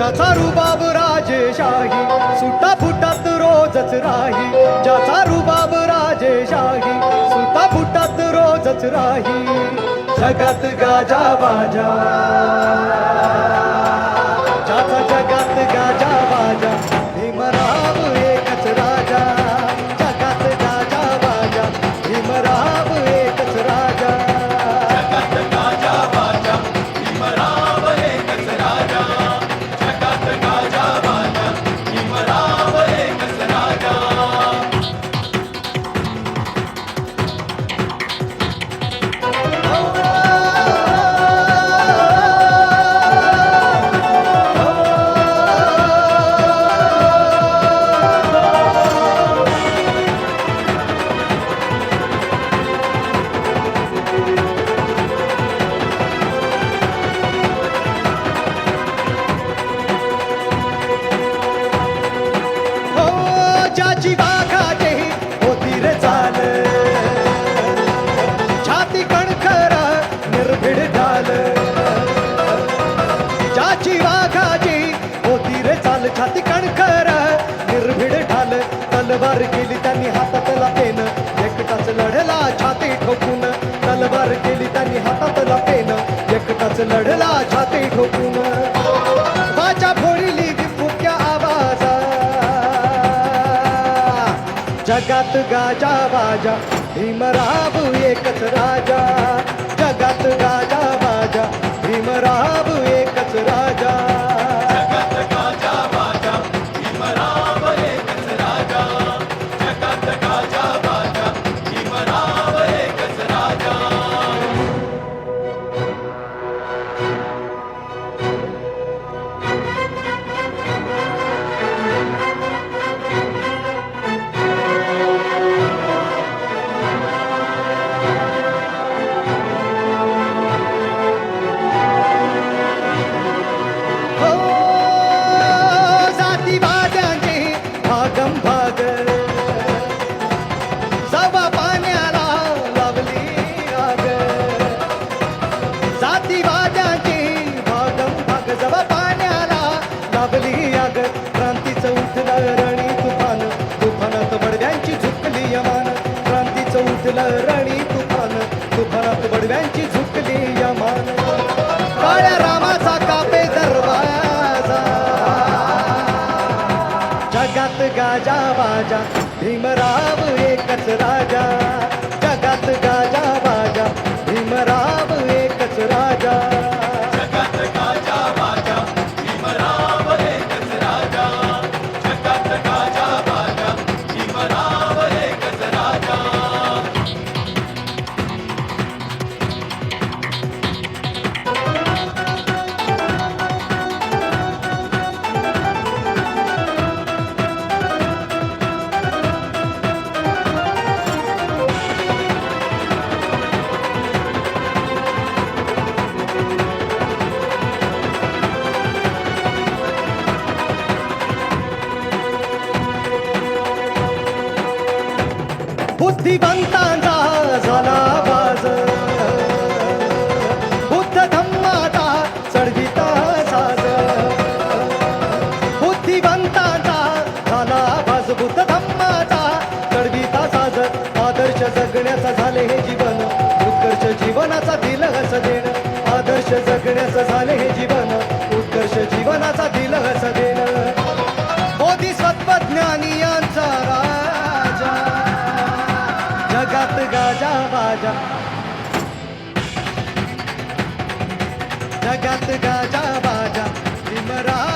ज्याचा रुबाब राजेशाही सुटा फुटात रोजच राही. ज्याचा रुबाब राजेशाही सुटा फुटात रोजच राही. जगात गाजा बाजा. ज्याचा जगात गाजा बाजा. छाती कणखर निर्भीड ढाल. तलवार केली त्यांनी हातातला पेन. एकटाच लढला छाती ठोकून. तलवार केली त्यांनी हातातला पेन. एकटाच लढला छाती ठोकून. वाचा फोडिली विपुक्या आवाजा. जगात गाजा बाजा. भीमराव एकच राजा. लावली आग क्रांतीचं उठलं रणी तुफान. तुफानात बडव्यांची झुकली यमान. क्रांतीचं उठलं रणी तुफान. तुफानात बडव्यांची झुकली यमान. काळ्या रामाचा कापे दरवाजा. जगात गाजा बाजा. भीमराव एकच राजा. बुद्धिवंतांचा झाला बाज बुद्ध धम्माचा चढविता साज. बुद्धिवंतांचा झाला बाज बुद्ध धम्माचा चढविता साज. आदर्श जगण्याचा झाले हे जीवन उत्कर्ष जीवनाचा दिल हस देण. आदर्श जगण्याचं झाले हे जीवन उत्कर्ष जीवनाचा दिल हस देण. बोधिसत्व ज्ञानी जगात गाजा बाजा भीमराव